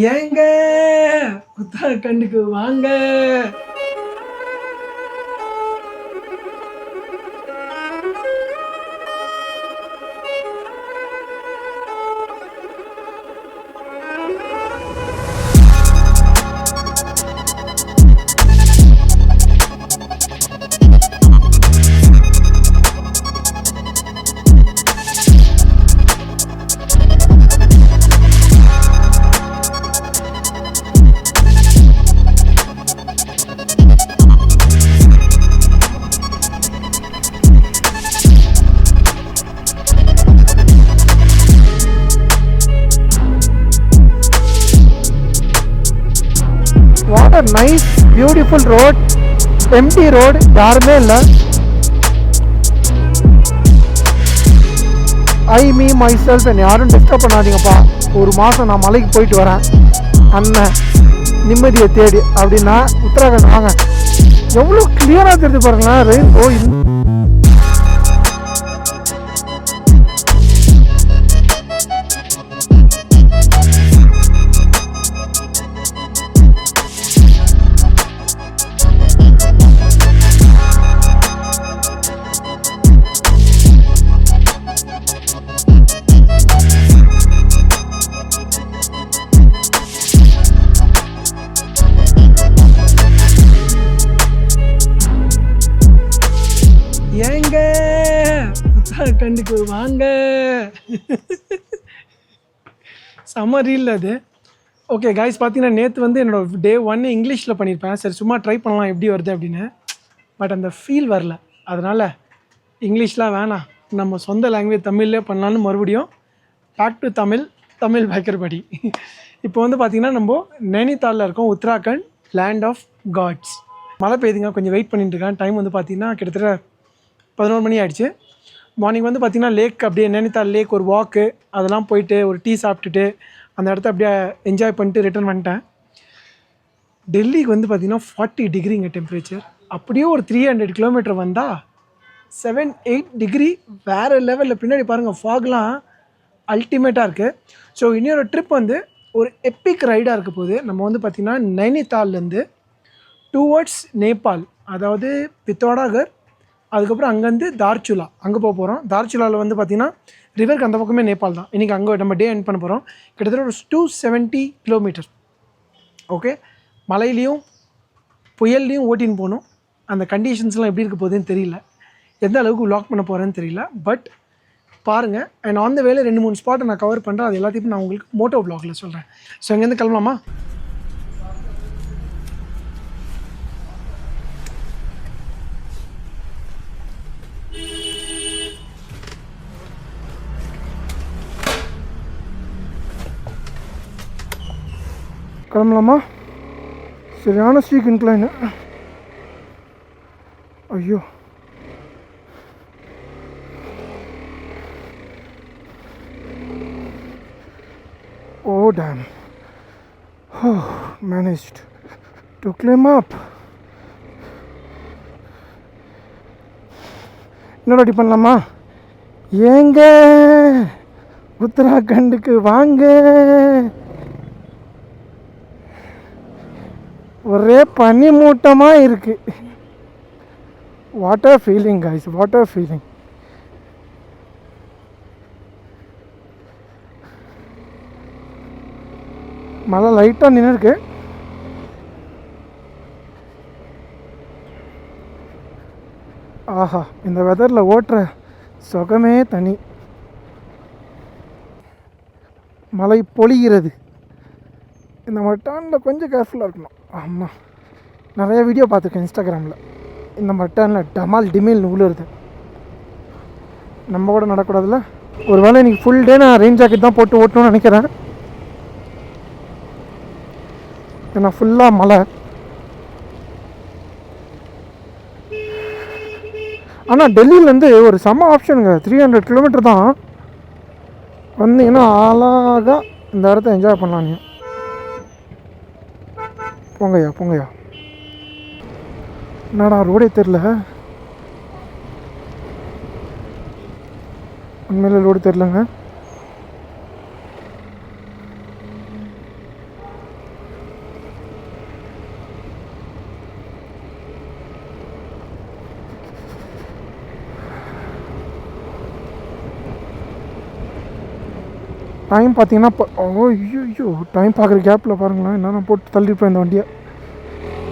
ஏங்க? உத்தராகண்டுக்கு வாங்க. A nice beautiful road empty road யாருமே இல்லை ஐ மீ மை செல்ஃப் என்னை யாரும் டிஸ்டர்ப் பண்ணாதீங்கப்பா. ஒரு மாதம் நான் மலைக்கு போயிட்டு வரேன். அண்ணன் நிம்மதியை தேடி அப்படின்னா உத்தராகண்ட் வாங்க. எவ்வளோ கிளியராக தெரிஞ்சு பாருங்களேன் ரெயின்போ உத்தராகண்டுக்கு வாங்க. செம்ம ரீல் அது. ஓகே காய்ஸ் பார்த்தீங்கன்னா நேற்று வந்து என்னோட டே ஒன் இங்கிலீஷில் பண்ணியிருப்பேன் சரி சும்மா ட்ரை பண்ணலாம் எப்படி வருது அப்படின்னு. பட் அந்த ஃபீல் வரல. அதனால் இங்கிலீஷ்லாம் வேணாம். நம்ம சொந்த லாங்குவேஜ் தமிழ்லேயே பண்ணலான்னு மறுபடியும் பேக் டு தமிழ் தமிழ் பேக்கர்படி. இப்போ வந்து பார்த்திங்கன்னா நம்ம நைனிதாலில் இருக்கோம் உத்தராகண்ட் லேண்ட் ஆஃப் காட்ஸ் மழை பெய்யுதுங்க கொஞ்சம் வெயிட் பண்ணிட்டு இருக்கேன். டைம் வந்து பார்த்திங்கன்னா கிட்டத்தட்ட பதினோரு மணி ஆயிடுச்சு. மார்னிங் வந்து பார்த்திங்கன்னா லேக் அப்படியே நைனிதால் லேக் ஒரு வாக்கு அதெல்லாம் போயிட்டு ஒரு டீ சாப்பிட்டுட்டு அந்த இடத்த அப்படியே என்ஜாய் பண்ணிட்டு ரிட்டர்ன் வந்துட்டேன். டெல்லிக்கு வந்து பார்த்திங்கன்னா ஃபார்ட்டி டிகிரிங்க டெம்பரேச்சர் அப்படியே ஒரு த்ரீ ஹண்ட்ரட் கிலோமீட்டர் வந்தால் செவன் எயிட் டிகிரி வேறு லெவலில் பின்னாடி பாருங்கள் ஃபாக்லாம் அல்டிமேட்டாக இருக்குது ஸோ இன்னொரு ட்ரிப் வந்து ஒரு எப்பிக் ரைடாக இருக்க போகுது. நம்ம வந்து பார்த்திங்கன்னா நைனிதால்லேருந்து டூவர்ட்ஸ் நேபாள் அதாவது பித்தோடாகர் அதுக்கப்புறம் அங்கேருந்து தார்ச்சுலா அங்கே போக போகிறோம். தார்ச்சுலாவில் வந்து பார்த்திங்கன்னா ரிவருக்கு அந்த பக்கமே நேபாள் தான். இன்றைக்கி அங்கே நம்ம டே எண்ட் பண்ண போகிறோம். கிட்டத்தட்ட ஒரு டூ செவன்ட்டி கிலோமீட்டர் ஓகே மலையிலையும் புயல்லையும் ஓட்டின்னு போகணும். அந்த கண்டிஷன்ஸ்லாம் எப்படி இருக்க போகுதுன்னு தெரியல. எந்த அளவுக்கு லாக் பண்ண போகிறேன்னு தெரியல. பட் பாருங்கள் அண்ட் ஆன் த வேலை ரெண்டு மூணு ஸ்பாட்டை நான் கவர் பண்ணுறேன் அது எல்லாத்தையும் நான் உங்களுக்கு மோட்டோ வ்ளாகில் சொல்கிறேன் ஸோ இங்கேருந்து கிளம்பலாமா? கிளம்பலாமா? சரியான ஸ்டீக் இன்க்ளைன் ஐயோ. ஓ damn oh managed to climb up இன்னொரு வாட்டி பண்ணலாமா? ஏங்க உத்தராகண்டுக்கு வாங்க. ஒரே பனி மூட்டமாக இருக்குது water feeling guys water feeling மழை லைட்டாக நின்றுருக்கு ஆஹா இந்த வெதரில் ஓட்டுற சுகமே தனி. மழை பொழிகிறது. இந்த மாதிரி டேர்னில் கொஞ்சம் கேர்ஃபுல்லாக இருக்கணும். ஆமாம் நிறைய வீடியோ பார்த்துருக்கேன் இன்ஸ்டாகிராமில் இந்த மாதிரி டேர்னில் டமால் டிமேல் உழுருது நம்ம கூட நடக்கூடாதுல்ல? ஒரு வேளை இன்றைக்கி ஃபுல் டே நான் ரெயின் ஜாக்கெட் தான் போட்டு ஓட்டணும்னு நினைக்கிறேன். ஏன்னா ஃபுல்லாக மழை. ஆனால் டெல்லியிலேருந்து ஒரு செம்ம ஆப்ஷனுங்க த்ரீ ஹண்ட்ரட் கிலோமீட்டர் தான். வந்தீங்கன்னா அழகாக இந்த இடத்த என்ஜாய் பண்ணலாம் நீங்கள் போங்கய்யா போங்கய்யா. என்னடா ரோடே தெரில உண்மையில் ரோடு தெரிலங்க டைம் பார்த்தீங்கன்னா இப்போ ஓ ஐயோ டைம் பார்க்குற கேப்பில் பாருங்களேன் என்ன போட்டு தள்ளிருப்பேன் இந்த வண்டியை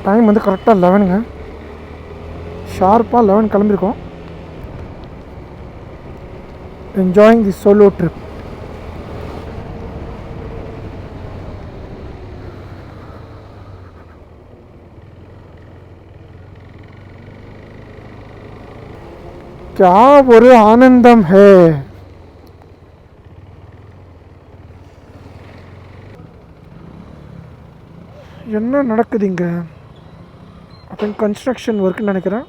டைம் வந்து கரெக்டாக லெவனுங்க ஷார்ப்பாக லெவன் கிளம்பியிருக்கோம் என்ஜாயிங் தி சோலோ ட்ரிப் क्या ஒரு ஆனந்தம் है என்ன நடக்குது இங்கே அப்போ கன்ஸ்ட்ரக்ஷன் ஒர்க்குன்னு நினைக்கிறேன்.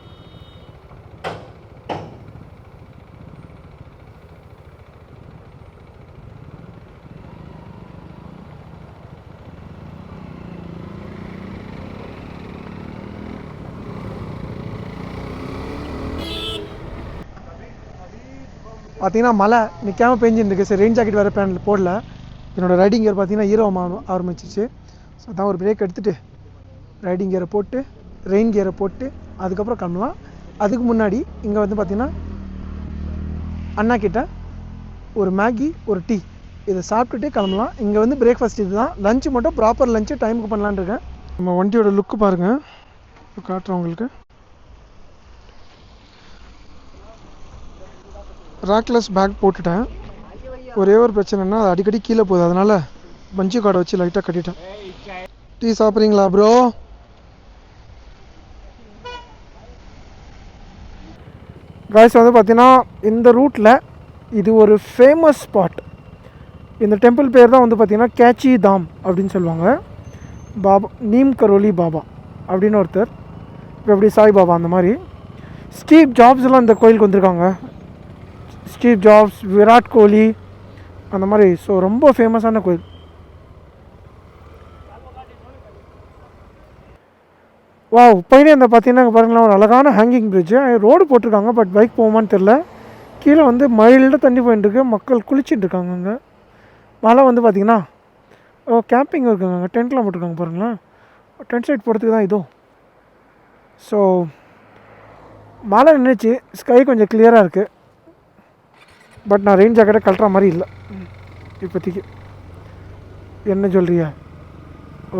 பார்த்தீங்கன்னா மழை நிற்காமல் பெஞ்சிருக்கு சரி ரெயின் ஜாக்கெட் வேறு பேனில் போடல. என்னோட ரைடிங் கியர் பார்த்தீங்கன்னா ஈரமா ஆரம்பிச்சிச்சு. ஸோ அதான் ஒரு பிரேக் எடுத்துகிட்டு ரைடிங் கியரை போட்டு ரெயின் கியரை போட்டு அதுக்கப்புறம் கிளம்பலாம். அதுக்கு முன்னாடி இங்கே வந்து பார்த்திங்கன்னா அண்ணா கிட்ட ஒரு மேகி ஒரு டீ இதை சாப்பிட்டுட்டு கிளம்பலாம். இங்கே வந்து பிரேக்ஃபாஸ்ட் இது தான் லஞ்சு மட்டும் ப்ராப்பர் லஞ்சு டைமுக்கு பண்ணலான்னு இருக்கேன். நம்ம வண்டியோட லுக்கு பாருங்கள் இப்போ காட்டுறேன் உங்களுக்கு. ராக்லெஸ் பேக் போட்டுட்டேன். ஒரே ஒரு பிரச்சனைனா அது அடிக்கடி கீழே போகுது. அதனால் பஞ்சு காடை வச்சு லைட்டாக கட்டிட்டேன். டீ சாப்பிட்றீங்களா ப்ரோ காய்ஸ் வந்து பார்த்தீங்கன்னா இந்த ரூட்டில் இது ஒரு ஃபேமஸ் ஸ்பாட் இந்த டெம்பிள் பேர் தான் வந்து பார்த்திங்கன்னா கேச்சி தாம் அப்படின்னு சொல்லுவாங்க. பாபா நீம் கரோலி பாபா அப்படின்னு ஒருத்தர். இப்போ எப்படி சாய் பாபா அந்த மாதிரி. ஸ்டீவ் ஜாப்ஸ்லாம் இந்த கோயிலுக்கு வந்திருக்காங்க. ஸ்டீவ் ஜாப்ஸ் விராட் கோலி அந்த மாதிரி. ஸோ ரொம்ப ஃபேமஸான கோயில். வாவ் பையனே இந்த பார்த்தீங்கன்னா இங்க ஒரு அழகான ஹேங்கிங் பிரிட்ஜு ரோடு போட்டிருக்காங்க பட் பைக் போகுமான்னு தெரில கீழே வந்து மயிலில் தண்ணி போயிட்டு இருக்கு மக்கள் குளிச்சுட்டு இருக்காங்க அங்கே. மழை வந்து பார்த்திங்கன்னா ஓ கேம்பிங் இருக்குங்க அங்கே. டென்ட்லாம் போட்டிருக்காங்க பாருங்களேன். டென்ட் சைட் போகிறதுக்கு தான் இதோ. ஸோ மழை நின்றுச்சு ஸ்கை கொஞ்சம் கிளியராக இருக்குது பட் நான் ரெயின் ஜாக்கெட்டை கழட்டுற மாதிரி இல்லை. இப்போதைக்கு. என்ன சொல்கிறிய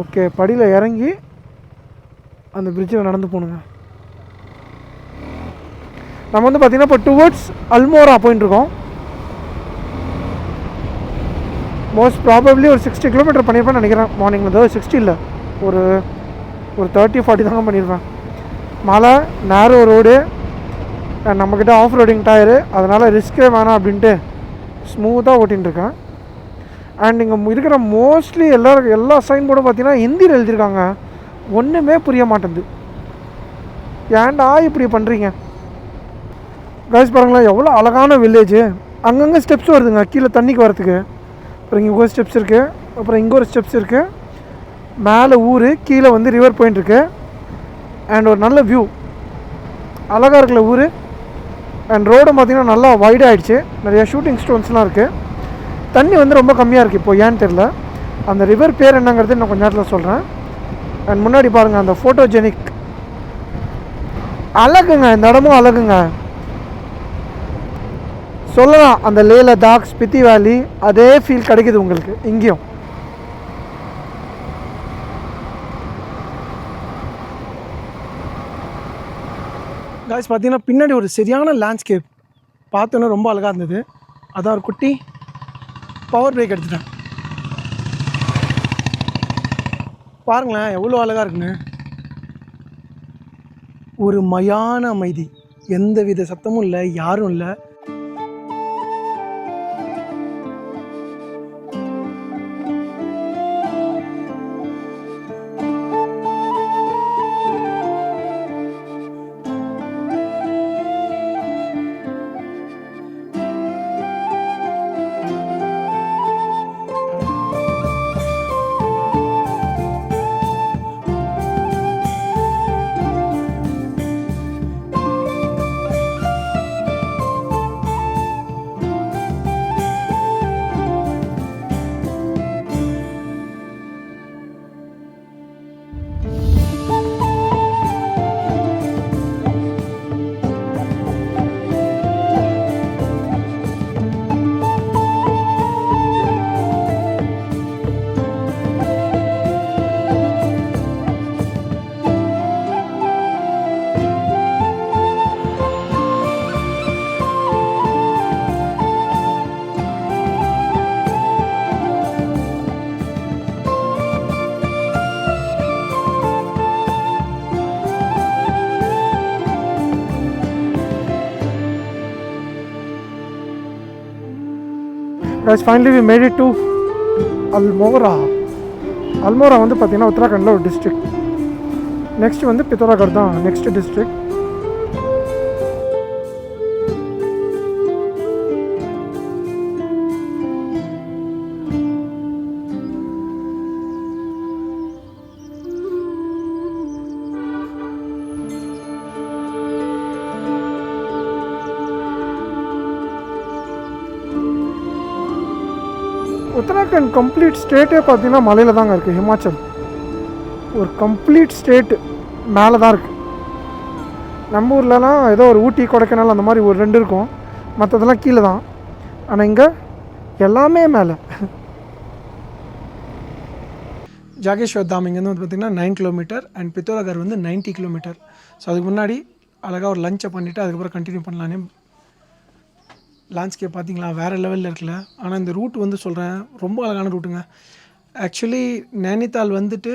ஓகே படியில் இறங்கி அந்த பிரிட்ஜில் நடந்து போகணுங்க நம்ம வந்து பார்த்திங்கன்னா இப்போ டுவர்ட்ஸ் அல்மோரா போயின்னு இருக்கோம். மோஸ்ட் ப்ராபப்ளி ஒரு சிக்ஸ்டி கிலோமீட்டர் பண்ணியிருப்பேன் நினைக்கிறேன். மார்னிங் வந்து சிக்ஸ்டி இல்லை. ஒரு ஒரு தேர்ட்டி ஃபார்ட்டி தாங்க பண்ணியிருப்பேன். மழை நேரோ ரோடு நம்மக்கிட்ட ஆஃப் ரோடிங் டயரு அதனால் ரிஸ்க்கே வேணாம் அப்படின்ட்டு ஸ்மூத்தாக ஓட்டின்னு இருக்கேன். அண்ட் இங்கே இருக்கிற மோஸ்ட்லி எல்லா எல்லா சைன் போர்டும் பார்த்தீங்கன்னா ஹிந்தியில் எழுதியிருக்காங்க. ஒன்றுமே புரிய மாட்டேங்குது. ஏன்டா இப்படி பண்ணுறீங்க கைஸ் பாருங்களேன் எவ்வளோ அழகான வில்லேஜு அங்கங்கே ஸ்டெப்ஸ் வருதுங்க கீழே தண்ணிக்கு வரத்துக்கு அப்புறம் இங்கே ஒரு ஸ்டெப்ஸ் இருக்குது அப்புறம் இங்கே ஒரு ஸ்டெப்ஸ் இருக்குது மேலே ஊர் கீழே வந்து ரிவர் பாயிண்ட் இருக்குது அண்ட் ஒரு நல்ல வியூ அழகாக இருக்குல்ல ஊர். அண்ட் ரோடும் பார்த்திங்கன்னா நல்லா வைட் ஆகிடுச்சு ஷூட்டிங் ஸ்டோன்ஸ்லாம் இருக்குது தண்ணி வந்து ரொம்ப கம்மியாக இருக்குது இப்போ ஏன்னு தெரில அந்த ரிவர் பேர் என்னங்கிறது நான் கொஞ்ச நேரத்தில் சொல்கிறேன் அண்ட் முன்னாடி பாருங்கள் அந்த ஃபோட்டோஜெனிக் அழகுங்க இந்த இடமும் அழகுங்க. சொல்லலாம் அந்த லே லடாக் ஸ்பித்தி வேலி அதே ஃபீல் கிடைக்குது உங்களுக்கு இங்கேயும். காய்ஸ் பார்த்தீங்கன்னா பின்னாடி ஒரு சரியான லேண்ட்ஸ்கேப் பார்த்தோன்னே ரொம்ப அழகாக இருந்தது. அதான் ஒரு குட்டி பவர் பிரேக் எடுத்துட்டேன். பாருங்களேன் எவ்வளோ அழகாக இருக்குன்னு. ஒரு மயான அமைதி. எந்த வித சத்தமும் இல்லை யாரும் இல்லை. Guys finally we made it to Almora Almora வந்து பார்த்திங்கன்னா உத்தராகண்டில் ஒரு டிஸ்ட்ரிக்ட் நெக்ஸ்ட் வந்து பித்தோராகர் தான் நெக்ஸ்ட் டிஸ்ட்ரிக்ட் அண்ட் கம்ப்ளீட் ஸ்டேட்டே பார்த்தீங்கன்னா மலையில் தாங்க இருக்குது ஹிமாச்சல் ஒரு கம்ப்ளீட் ஸ்டேட்டு மேலே தான் இருக்குது நம்ம ஊர்லலாம் ஏதோ ஒரு ஊட்டி கொடைக்கானல் அந்த மாதிரி ஒரு ரெண்டு இருக்கும். மற்றதெல்லாம் கீழே தான். ஆனால் இங்கே எல்லாமே மேலே. ஜாகேஸ்வர் தாம் இங்கேருந்து வந்து பார்த்திங்கன்னா நைன் கிலோமீட்டர் அண்ட் பித்தோரகர் வந்து 90 கிலோமீட்டர் ஸோ அதுக்கு முன்னாடி அழகாக ஒரு லஞ்சை பண்ணிவிட்டு அதுக்கப்புறம் கண்டினியூ பண்ணலான்னு லேண்ட்ஸ்கேப் பார்த்தீங்களா வேறு லெவலில் இருக்குல்ல. ஆனால் இந்த ரூட் வந்து சொல்கிறேன் ரொம்ப அழகான ரூட்டுங்க ஆக்சுவலி நைனித்தால் வந்துட்டு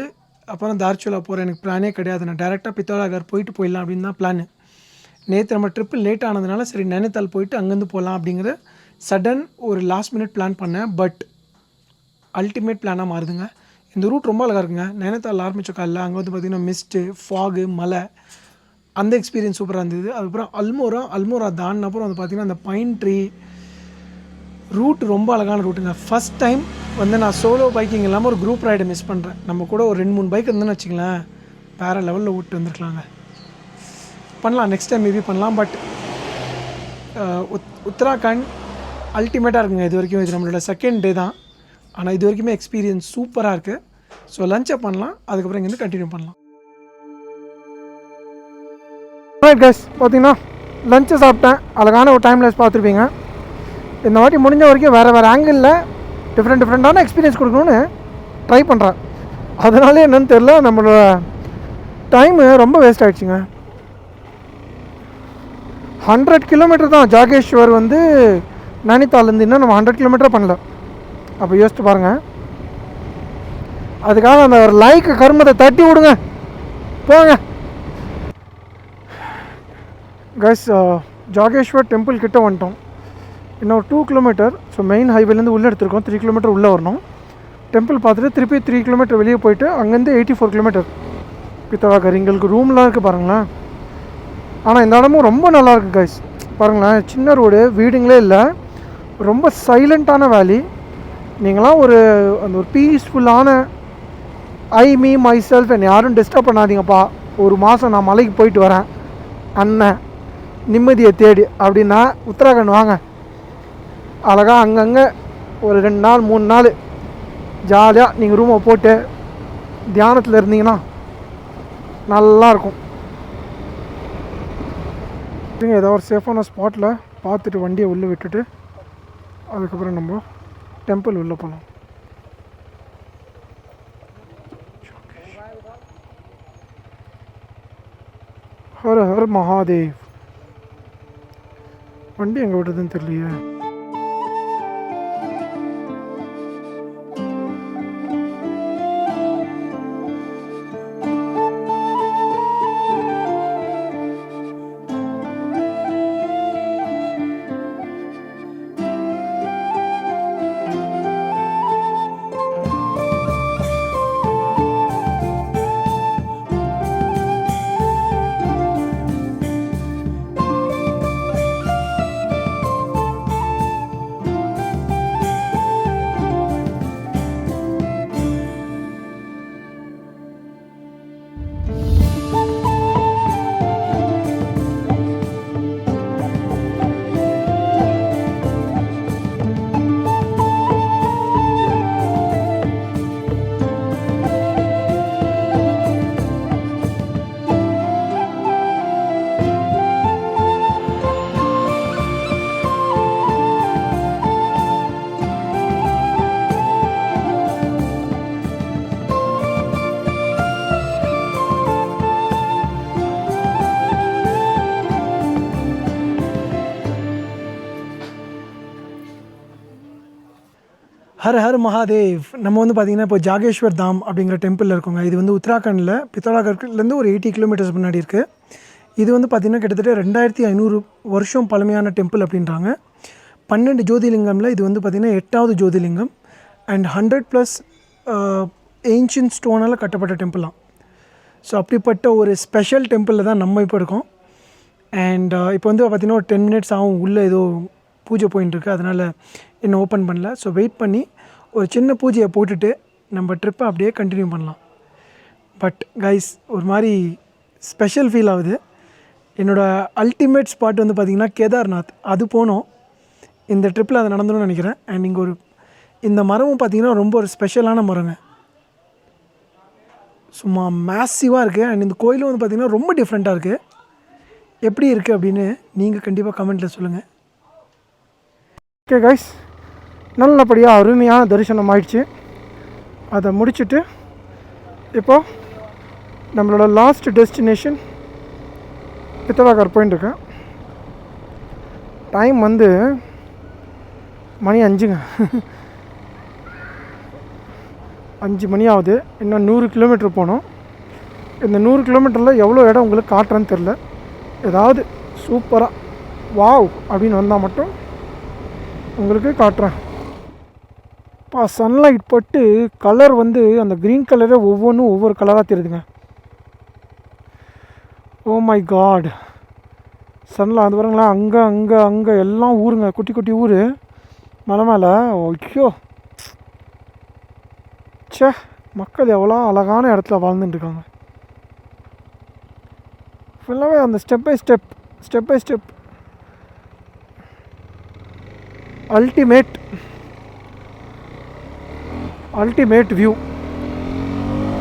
அப்புறம் தார்ச்சுலா போகிற எனக்கு பிளானே கிடையாது. நான் டேரெக்டாக பித்தோராகர் போயிட்டு போயிடலாம் அப்படின்னு தான் பிளான் நேற்று நம்ம ட்ரிப்பு லேட் ஆனதுனால சரி நைனித்தால் போயிட்டு அங்கேருந்து போகலாம் அப்படிங்கிற சடன் ஒரு லாஸ்ட் மினிட் பிளான் பண்ணேன். பட் அல்டிமேட் பிளானாக மாறுதுங்க. இந்த ரூட் ரொம்ப அழகாக இருக்குங்க. நைனத்தால் ஆரம்பிச்ச காலில் அங்கே வந்து பார்த்திங்கன்னா மிஸ்ட்டு ஃபாகு மலை அந்த எக்ஸ்பீரியன்ஸ் சூப்பராக இருந்தது. அதுக்கப்புறம் அல்மோரா அல்மோரா தான் அப்புறம் வந்து பார்த்திங்கன்னா அந்த பைன் ட்ரீ ரூட் ரொம்ப அழகான ரூட்டுங்க ஃபஸ்ட் டைம் வந்து நான் சோலோ பைக்கிங் இல்லாமல் ஒரு குரூப் ரைடை மிஸ் பண்ணுறேன் நம்ம கூட ஒரு ரெண்டு மூணு பைக் இருந்தேன்னு வச்சுங்களேன் வேறு லெவலில் விட்டு வந்துருக்கலாங்க. பண்ணலாம். நெக்ஸ்ட் டைம் மேபி பண்ணலாம். பட் உத் உத்தராகண்ட் அல்டிமேட்டாக இருக்குங்க. இது வரைக்கும் இது நம்மளோட செகண்ட் டே தான். ஆனால் இது வரைக்குமே எக்ஸ்பீரியன்ஸ் சூப்பராக இருக்குது ஸோ லஞ்சை பண்ணலாம். அதுக்கப்புறம் இங்கேருந்து கண்டினியூ பண்ணலாம். ரைட் கைஸ் பார்த்தீங்கன்னா லஞ்சு சாப்பிட்டேன். அழகான ஒரு டைம் லெஸ் பார்த்துருப்பீங்க. இந்த வாட்டி முடிஞ்ச வரைக்கும் வேறு வேறு ஆங்கிளில் டிஃப்ரெண்ட் டிஃப்ரெண்ட்டான எக்ஸ்பீரியன்ஸ் கொடுக்கணும்னு ட்ரை பண்ணுறேன் அதனால என்னென்னு தெரில நம்மளோட டைமு ரொம்ப வேஸ்ட் ஆகிடுச்சிங்க ஹண்ட்ரட் கிலோமீட்டர் தான். ஜாகேஷ்வர் வந்து நைனித்தாலேருந்து இன்னும் நம்ம ஹண்ட்ரட் கிலோமீட்டர் பண்ணல. அப்போ யோசிச்சு பாருங்கள் அதுக்காக அந்த ஒரு லைக் கருமத்தை தட்டி விடுங்க. போங்க. கைஸ் ஜாகேஷ்வர் டெம்பிள் கிட்டே வந்துட்டோம். இன்னும் டூ கிலோமீட்டர் ஸோ மெயின் ஹைவேலேருந்து உள்ளே எடுத்திருக்கோம். த்ரீ கிலோமீட்டர் உள்ளே வரணும். டெம்பிள் பார்த்துட்டு திருப்பி த்ரீ கிலோமீட்டர் வெளியே போயிட்டு அங்கேருந்து எயிட்டி ஃபோர் கிலோமீட்டர் பித்தவாக்கர் எங்களுக்கு ரூம்லாம் இருக்குது பாருங்களேன். ஆனால் இந்த இடமும் ரொம்ப நல்லா கைஸ் பாருங்களேன் சின்ன ரோடு வீடுங்களே இல்லை. ரொம்ப சைலண்ட்டான வேலி நீங்களாம் ஒரு அந்த ஒரு பீஸ்ஃபுல்லான ஐ மீ மை செல்ஃப் என்னை யாரும் டிஸ்டர்ப் பண்ணாதீங்கப்பா. ஒரு மாதம் நான் மலைக்கு போயிட்டு வரேன். அண்ணன். நிம்மதியை தேடி அப்படின்னா உத்தராகண்ட் வாங்க. அழகாக அங்கங்கே ஒரு ரெண்டு நாள் மூணு நாள் ஜாலியாக நீங்கள் ரூமை போட்டு தியானத்தில் இருந்தீங்கன்னா நல்லா இருக்கும். ஏதோ ஒரு சேஃபான ஸ்பாட்டில் பார்த்துட்டு வண்டியை உள்ளே விட்டுட்டு அதுக்கப்புறம் நம்ம டெம்பிள் உள்ளே போகலாம் ஹர ஹர் மகாதேவ். வண்டி எங்கே விடுறதுன்னு தெரியலையே. ஹர ஹர் மகாதேவ். நம்ம வந்து பார்த்திங்கன்னா இப்போ ஜாகேஷ்வர் தாம் அப்படிங்கிற டெம்பிளில் இருக்கோங்க. இது வந்து உத்தராகண்டில் பித்தோராகர்லேருந்து ஒரு எயிட்டி கிலோமீட்டர்ஸ் முன்னாடி இருக்குது இது வந்து பார்த்திங்கன்னா கிட்டத்தட்ட ரெண்டாயிரத்தி ஐநூறு வருஷம் பழமையான டெம்பிள் அப்படின்றாங்க. பன்னெண்டு ஜோதிலிங்கமில் இது வந்து பார்த்திங்கன்னா எட்டாவது Jyotirlingam. And hundred plus ancient ஸ்டோனால் கட்டப்பட்ட டெம்பிளாம் ஸோ அப்படிப்பட்ட ஒரு ஸ்பெஷல் டெம்பிளில் தான் நம்ம இப்போ இருக்கோம். அண்ட் இப்போ வந்து பார்த்திங்கன்னா ஒரு டென் மினிட்ஸ் ஆகும். உள்ளே ஏதோ பூஜை போயின்னு இருக்கு. அதனால் இன்னும் ஓப்பன் பண்ணல. ஸோ வெயிட் பண்ணி ஒரு சின்ன பூஜையை போட்டுட்டு நம்ம ட்ரிப்பை அப்படியே கண்டினியூ பண்ணலாம். பட் கைஸ் ஒரு மாதிரி ஸ்பெஷல் ஃபீல் ஆகுது. என்னோடய அல்டிமேட் ஸ்பாட் வந்து பார்த்திங்கன்னா கேதார்நாத். அது போனோம். இந்த ட்ரிப்பில் அது நடந்துன்னு நினைக்கிறேன். அண்ட் இங்கே ஒரு இந்த மரமும் பார்த்திங்கன்னா ரொம்ப ஒரு ஸ்பெஷலான மரங்க. சும்மா மேசிவாக இருக்குது அண்ட் இந்த கோயிலும் வந்து பார்த்திங்கன்னா ரொம்ப டிஃப்ரெண்ட்டாக இருக்குது எப்படி இருக்குது அப்படின்னு நீங்கள் கண்டிப்பாக கமெண்ட்டில் சொல்லுங்கள் ஓகே கைஸ் நல்லபடியாக அருமையான தரிசனம் ஆயிடுச்சு. அதை முடிச்சுட்டு இப்போது நம்மளோட லாஸ்ட் டெஸ்டினேஷன் பித்தவாக்கர் போயின்னு இருக்கேன் டைம் வந்து மணி அஞ்சுங்க. அஞ்சு மணி ஆகுது. இன்னும் நூறு கிலோமீட்டர் போகணும் இந்த நூறு கிலோமீட்டரில் எவ்வளோ இடம் உங்களுக்கு காட்டுறேன்னு தெரில ஏதாவது சூப்பராக வாவ் அப்படின்னு வந்தால் மட்டும் உங்களுக்கு காட்டுறேன். இப்போ சன்லைட் பட்டு கலர் வந்து அந்த க்ரீன் கலரே ஒவ்வொன்றும் ஒவ்வொரு கலராக தெரியுதுங்க. ஓ மை காட் சன்ல அது பாருங்களேன் அங்கே அங்கே அங்கே எல்லாம் ஊருங்க. குட்டி குட்டி ஊர். மலை மேலே. ஐயோ. சே மக்கள் எவ்வளோ அழகான இடத்துல வாழ்ந்துட்டுருக்காங்க ஃபுல்லாகவே அந்த step by step step by step ultimate ultimate view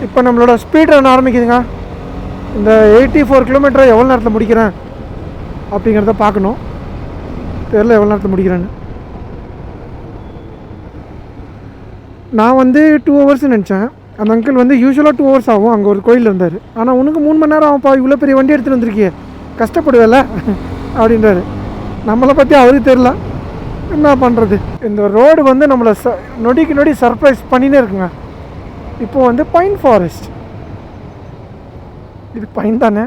இப்போ நம்மளோட ஸ்பீட் ரன் ஆரம்பிக்குதுங்க. இந்த எயிட்டி ஃபோர் கிலோமீட்டரை எவ்வளோ நேரத்தில் முடிக்கிறேன்? அப்படிங்கிறத பார்க்கணும். தெரில எவ்வளோ நேரத்தில் முடிக்கிறேன்னு. நான் வந்து டூ ஹவர்ஸ் நினச்சேன். அந்த அங்கிள் வந்து யூஸ்வலாக டூ ஹவர்ஸ் ஆகும். அங்கே ஒரு கோயில் இருந்தார். ஆனால் உனக்கு மூணு மணி நேரம் ஆகும்ப்பா. இவ்வளோ பெரிய வண்டி எடுத்துகிட்டு வந்திருக்கியே. கஷ்டப்படுவேல? அப்படின்றாரு. நம்மளை பற்றி அவருக்கு தெரில என்ன பண்ணுறது இந்த ரோடு வந்து நம்மளை ச நொடிக்கு நொடி சர்ப்ரைஸ் பண்ணினே இருக்குங்க. இப்போ வந்து பைன் ஃபாரஸ்ட் இது பைன் தானே?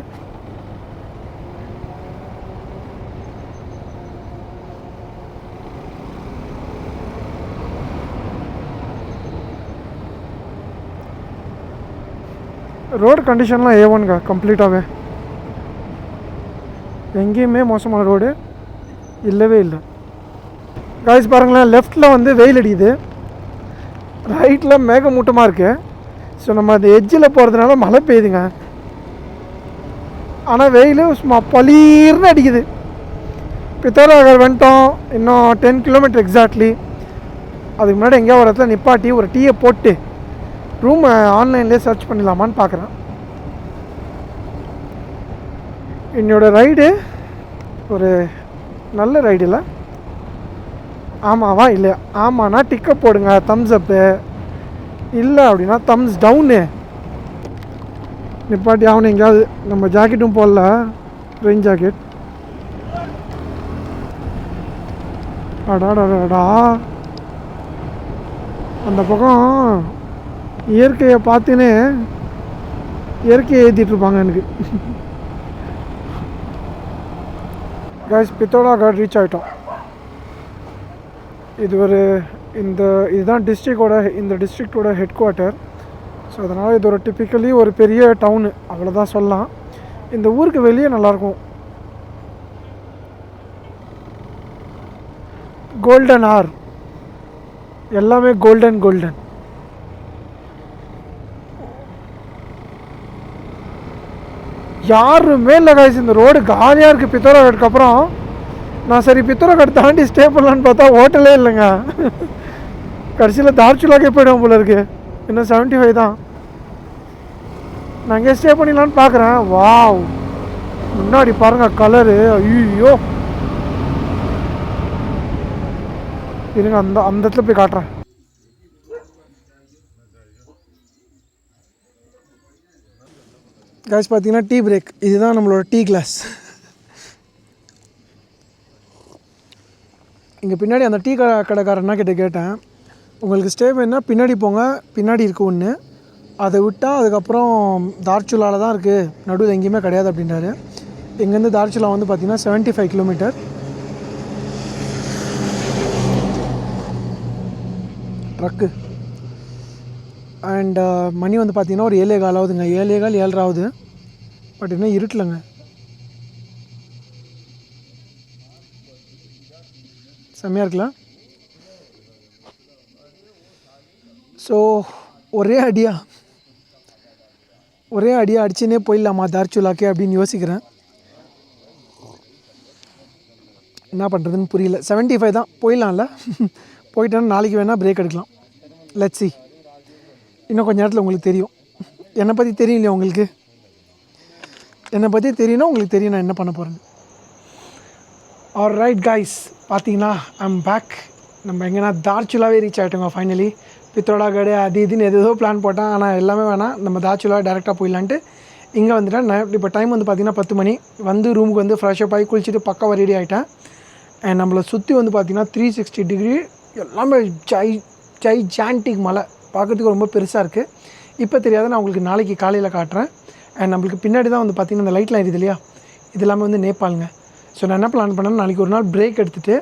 ரோடு கண்டிஷன்லாம் ஏ ஒன்ங்க கம்ப்ளீட்டாகவே எங்கேயுமே மோசமான ரோடு இல்லவே இல்லை. காய்ஸ் பாருங்களேன் லெஃப்டில் வந்து வெயில் அடிக்குது. ரைட்டில் மேகமூட்டமாக இருக்குது ஸோ நம்ம அந்த எஜ்ஜில் போகிறதுனால மழை பெய்யுதுங்க. ஆனால் வெயில் சும்மா பளீர்னு அடிக்குது. பித்தோராகர் வந்துட்டோம். இன்னும் டென் கிலோமீட்டர் எக்ஸாக்ட்லி அதுக்கு முன்னாடி எங்கேயோ ஒரு இடத்துல நிப்பாட்டி ஒரு டீயை போட்டு ரூம் ஆன்லைன்லேயே சர்ச் பண்ணிடலாமான்னு பார்க்குறேன் என்னோடய ரைடு ஒரு நல்ல ரைடு இல்லை ஆமாவா? இல்லையா? ஆமாண்ணா டிக்கப் போடுங்க தம்ஸ் அப்பு இல்லை அப்படின்னா தம்ஸ் டவுனு நிப்பாட்டி ஆகணும் எங்கேயாவது நம்ம ஜாக்கெட்டும் போடல ரெயின் ஜாக்கெட் அடாடாடாடா அந்த பக்கம் இயற்கையை பார்த்துன்னு இயற்கையை ஏற்றிட்டு இருப்பாங்க எனக்கு. காய்ஸ் பித்தோடா காட் ரீச் ஆகிட்டோம் இது ஒரு இந்த இதுதான் டிஸ்ட்ரிக்டோட இந்த டிஸ்ட்ரிக்டோட ஹெட் குவார்ட்டர் ஸோ அதனால் இது ஒரு டிப்பிக்கலி ஒரு பெரிய டவுனு அவ்வளோதான் சொல்லலாம். இந்த ஊருக்கு வெளியே நல்லாயிருக்கும். கோல்டன் ஆர் எல்லாமே கோல்டன் கோல்டன் யாருமே இல்லை காய்ச்சி இந்த ரோடு காலியாக இருக்குது பித்தோராவுக்கு அப்புறம் நான் சரி பித்தோராகட் தாண்டி ஸ்டே பண்ணலான்னு பார்த்தா ஹோட்டலே இல்லைங்க. கடைசியில் தார்ச்சுலாக்கே போயிடுவோம் போல இருக்கு. இன்னும் செவன்ட்டி ஃபைவ் தான். நான் இங்கே ஸ்டே பண்ணிடலான்னு பார்க்குறேன். வாவ் முன்னாடி பாருங்க கலரு ஐயோ இருங்க அந்த அந்த இடத்துல போய் காட்டுறேன். காய்ஸ் பார்த்தீங்கன்னா டீ பிரேக் இதுதான் நம்மளோட டீ கிளாஸ் இங்கே பின்னாடி அந்த டீ கடை கடைக்காரன்னா கிட்ட கேட்டேன். உங்களுக்கு ஸ்டே வேணுன்னா பின்னாடி போங்க. பின்னாடி இருக்குது ஒன்று அதை விட்டால் அதுக்கப்புறம் தார்ச்சுலாவில் தான் இருக்குது நடுவில் எங்கேயுமே கிடையாது அப்படின்றாரு. இங்கேருந்து தார்ச்சுலா வந்து பார்த்திங்கன்னா seventy five kilometre trek and மணி வந்து பார்த்திங்கன்னா ஒரு ஏழே ஆகுதுங்க. ஏழே கால் ஏழராவது பட் இன்னும் இருட்டலைங்க. செம்மையாக இருக்குல்ல ஸோ ஒரே அடியாக ஒரே அடியாக அடிச்சுனே போயிடலாமா தார்ச்சுலாக்கே அப்படின்னு யோசிக்கிறேன். என்ன பண்ணுறதுன்னு புரியல. 75 ஃபைவ் தான். போயிடலாம்ல. போயிட்டோன்னா நாளைக்கு வேணால் பிரேக் எடுக்கலாம். லெட் சி இன்னும் கொஞ்சம் நேரத்தில் உங்களுக்கு தெரியும். என்னை பற்றி தெரியும் இல்லையா உங்களுக்கு? என்னை பற்றி தெரியணும் உங்களுக்கு தெரியும் நான் என்ன பண்ண போகிறேன் ஆர் ரைட் கைஸ் பார்த்தீங்கன்னா ஐம் பேக் நம்ம எங்கன்னா தார்ச்சுலாவே ரீச் ஆகிட்டோங்க ஃபைனலி பித்தோடா கடை அது இதுன்னு எது ஏதோ பிளான் போட்டேன். ஆனால் எல்லாமே வேணாம். நம்ம தார்ச்சுலா டேரெக்டாக போயிடலான்ட்டு இங்கே வந்துட்டேன். நான் இப்போ டைம் வந்து பார்த்தீங்கன்னா பத்து மணி. வந்து ரூமுக்கு வந்து ஃப்ரெஷ்அப் ஆகி குளிச்சுட்டு பக்கம் ரெடி ஆகிட்டேன் அண்ட் நம்மளை சுற்றி வந்து பார்த்தீங்கன்னா த்ரீ சிக்ஸ்டி டிகிரி எல்லாமே ஜை ஜை ஜான்டிக் மலை பார்க்கறதுக்கு ரொம்ப பெருசாக இருக்குது இப்போ தெரியாத நான் உங்களுக்கு நாளைக்கு காலையில் காட்டுறேன். அண்ட் நம்மளுக்கு பின்னாடி தான் வந்து பார்த்தீங்கன்னா இந்த லைட்லாம் இருக்குது இல்லையா? இது எல்லாமே வந்து நேபாளுங்க. ஸோ நான் என்ன பிளான் பண்ணேன் நாளைக்கு ஒரு நாள் பிரேக் எடுத்துகிட்டு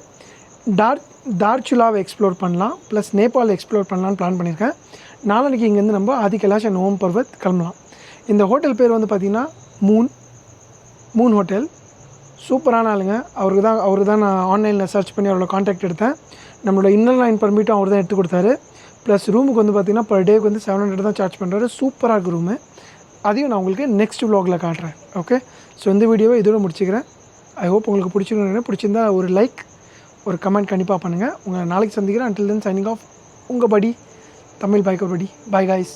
டார்க் தார்ச்சுலாவை எக்ஸ்ப்ளோர் பண்ணலாம் ப்ளஸ் நேபாள் எக்ஸ்ப்ளோர் பண்ணலாம்னு பிளான் பண்ணியிருக்கேன் நாளைக்கு இங்கேருந்து நம்ம ஆதி கைலாஷ் அண்ட் ஓம் பர்வத் கிளம்பலாம். இந்த ஹோட்டல் பேர் வந்து பார்த்திங்கன்னா மூன் மூன் ஹோட்டல் சூப்பரான ஆளுங்க. அவருக்கு தான் அவருக்கு தான் நான் ஆன்லைனில் சர்ச் பண்ணி அவரோட காண்டாக்ட் எடுத்தேன். நம்மளோட இன்னர் லைன் பர்மிட்டும் அவர் தான் எடுத்து கொடுத்தாரு. ப்ளஸ் ரூமுக்கு வந்து பார்த்திங்கன்னா பர் டேக்கு வந்து செவன் ஹண்ட்ரட் தான் சார்ஜ் பண்ணுறாரு சூப்பராக இருக்குது ரூமு அதையும் நான் உங்களுக்கு நெக்ஸ்ட் வ்ளாகில் காட்டுறேன். ஓகே ஸோ இந்த வீடியோவை இதோட முடிச்சுக்கிறேன். ஐ ஹோப் உங்களுக்கு பிடிச்சிருக்கணும் பிடிச்சிருந்தா ஒரு லைக் ஒரு கமெண்ட் கண்டிப்பாக பண்ணுங்கள் உங்களை நாளைக்கு சந்திக்கிறேன். Until தென் சைனிங் ஆஃப் உங்கள் Padi Tamil biker Padi. Bye guys